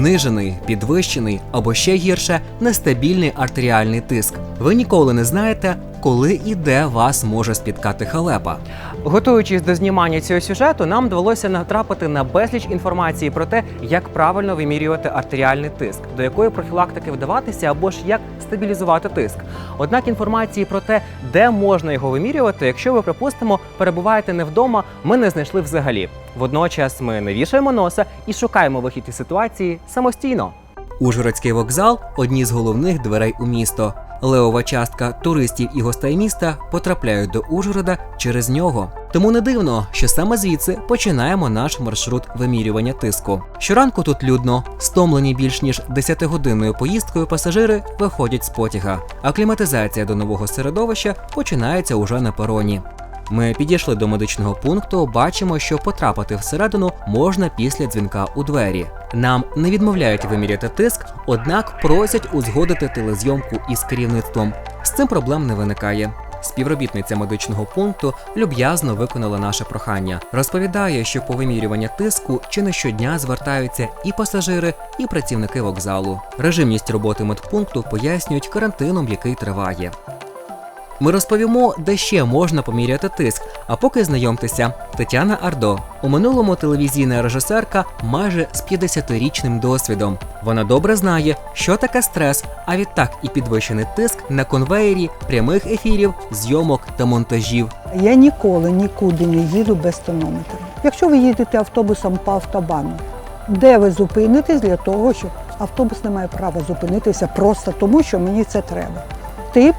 знижений, підвищений або ще гірше нестабільний артеріальний тиск. Ви ніколи не знаєте, коли і де вас може спіткати халепа. Готуючись до знімання цього сюжету, нам довелося натрапити на безліч інформації про те, як правильно вимірювати артеріальний тиск, до якої профілактики вдаватися або ж як стабілізувати тиск. Однак інформації про те, де можна його вимірювати, якщо ви припустимо, перебуваєте не вдома, ми не знайшли взагалі. Водночас ми не вішаємо носа і шукаємо вихід із ситуації самостійно. Ужгородський вокзал одні з головних дверей у місто. Левова частка туристів і гостей міста потрапляють до Ужгорода через нього. Тому не дивно, що саме звідси починаємо наш маршрут вимірювання тиску. Щоранку тут людно, стомлені більш ніж 10-годинною поїздкою пасажири виходять з потяга, а кліматизація до нового середовища починається уже на пероні. Ми підійшли до медичного пункту, бачимо, що потрапити всередину можна після дзвінка у двері. Нам не відмовляють виміряти тиск, однак просять узгодити телезйомку із керівництвом. З цим проблем не виникає. Співробітниця медичного пункту люб'язно виконала наше прохання. Розповідає, що по вимірювання тиску чи не щодня звертаються і пасажири, і працівники вокзалу. Режимність роботи медпункту пояснюють карантином, який триває. Ми розповімо, де ще можна поміряти тиск. А поки знайомтеся, Тетяна Ардо. У минулому телевізійна режисерка майже з 50-річним досвідом. Вона добре знає, що таке стрес, а відтак і підвищений тиск на конвеєрі прямих ефірів, зйомок та монтажів. Я ніколи нікуди не їду без тонометра. Якщо ви їдете автобусом по автобану, де ви зупинитесь для того, що автобус не має права зупинитися просто тому, що мені це треба. Ти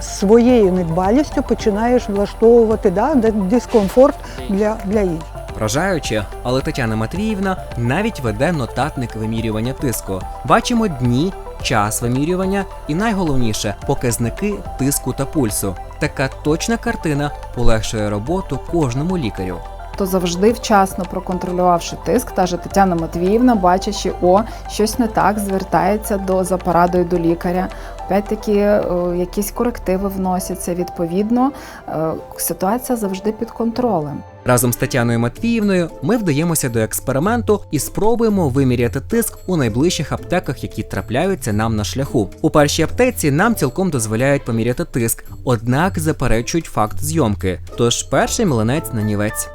своєю недбалістю починаєш влаштовувати да, дискомфорт для, для інших. Вражаюче, але Тетяна Матвіївна навіть веде нотатник вимірювання тиску. Бачимо дні, час вимірювання і найголовніше показники тиску та пульсу. Така точна картина полегшує роботу кожному лікарю. То завжди вчасно проконтролювавши тиск, та же Тетяна Матвіївна, бачачи, о, щось не так, звертається до за порадою до лікаря. Опять-таки, е, якісь корективи вносяться відповідно. е, Ситуація завжди під контролем. Разом з Тетяною Матвіївною ми вдаємося до експерименту і спробуємо виміряти тиск у найближчих аптеках, які трапляються нам на шляху. У першій аптеці нам цілком дозволяють поміряти тиск, однак заперечують факт зйомки. Тож перший млинець на нівець.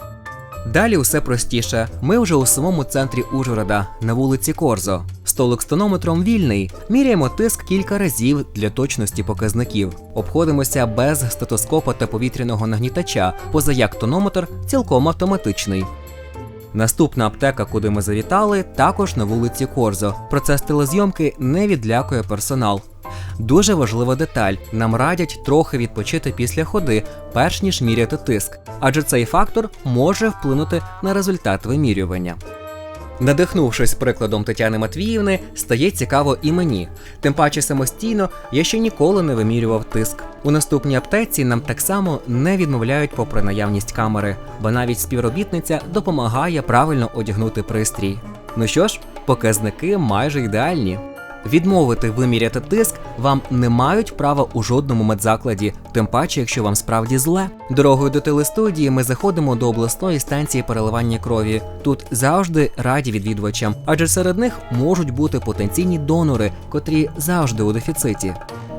Далі усе простіше. Ми вже у самому центрі Ужгорода, на вулиці Корзо. Столик з тонометром вільний. Міряємо тиск кілька разів для точності показників. Обходимося без стетоскопа та повітряного нагнітача, поза як тонометр цілком автоматичний. Наступна аптека, куди ми завітали, також на вулиці Корзо. Процес телезйомки не відлякує персонал. Дуже важлива деталь: нам радять трохи відпочити після ходи, перш ніж міряти тиск, адже цей фактор може вплинути на результат вимірювання. Надихнувшись прикладом Тетяни Матвіївни, стає цікаво і мені. Тим паче самостійно я ще ніколи не вимірював тиск. У наступній аптеці нам так само не відмовляють попри наявність камери, бо навіть співробітниця допомагає правильно одягнути пристрій. Ну що ж, показники майже ідеальні. Відмовити виміряти тиск вам не мають права у жодному медзакладі, тим паче, якщо вам справді зле. Дорогою до телестудії ми заходимо до обласної станції переливання крові. Тут завжди раді відвідувачам, адже серед них можуть бути потенційні донори, котрі завжди у дефіциті.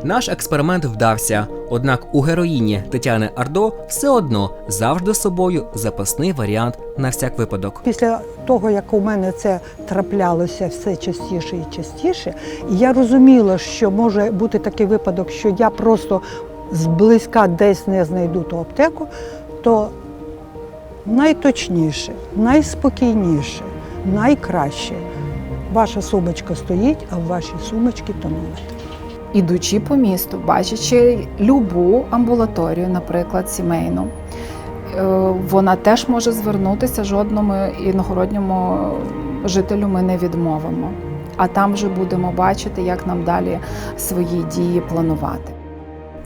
Наш експеримент вдався, однак у героїні Тетяни Ардо все одно завжди з собою запасний варіант на всяк випадок. Після того, як у мене це траплялося все частіше і частіше, я розуміла, що може бути такий випадок, що я просто зблизька десь не знайду ту аптеку, то найточніше, найспокійніше, найкраще. Ваша сумочка стоїть, а в вашій сумочці тонометр. Ідучи по місту, бачачи любу амбулаторію, наприклад, сімейну, е, вона теж може звернутися жодному іногородньому жителю ми не відмовимо. А там вже будемо бачити, як нам далі свої дії планувати.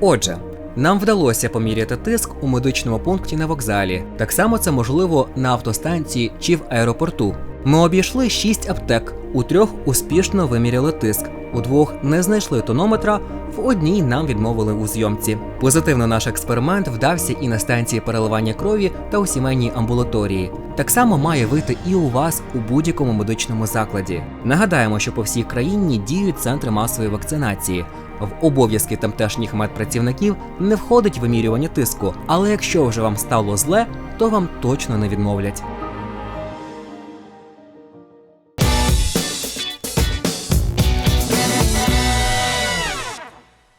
Отже, нам вдалося поміряти тиск у медичному пункті на вокзалі. Так само це можливо на автостанції чи в аеропорту. Ми обійшли шість аптек, у трьох успішно виміряли тиск, у двох не знайшли тонометра, в одній нам відмовили у зйомці. Позитивно наш експеримент вдався і на станції переливання крові та у сімейній амбулаторії. Так само має вийти і у вас у будь-якому медичному закладі. Нагадаємо, що по всій країні діють центри масової вакцинації. В обов'язки тамтешніх медпрацівників не входить вимірювання тиску, але якщо вже вам стало зле, то вам точно не відмовлять.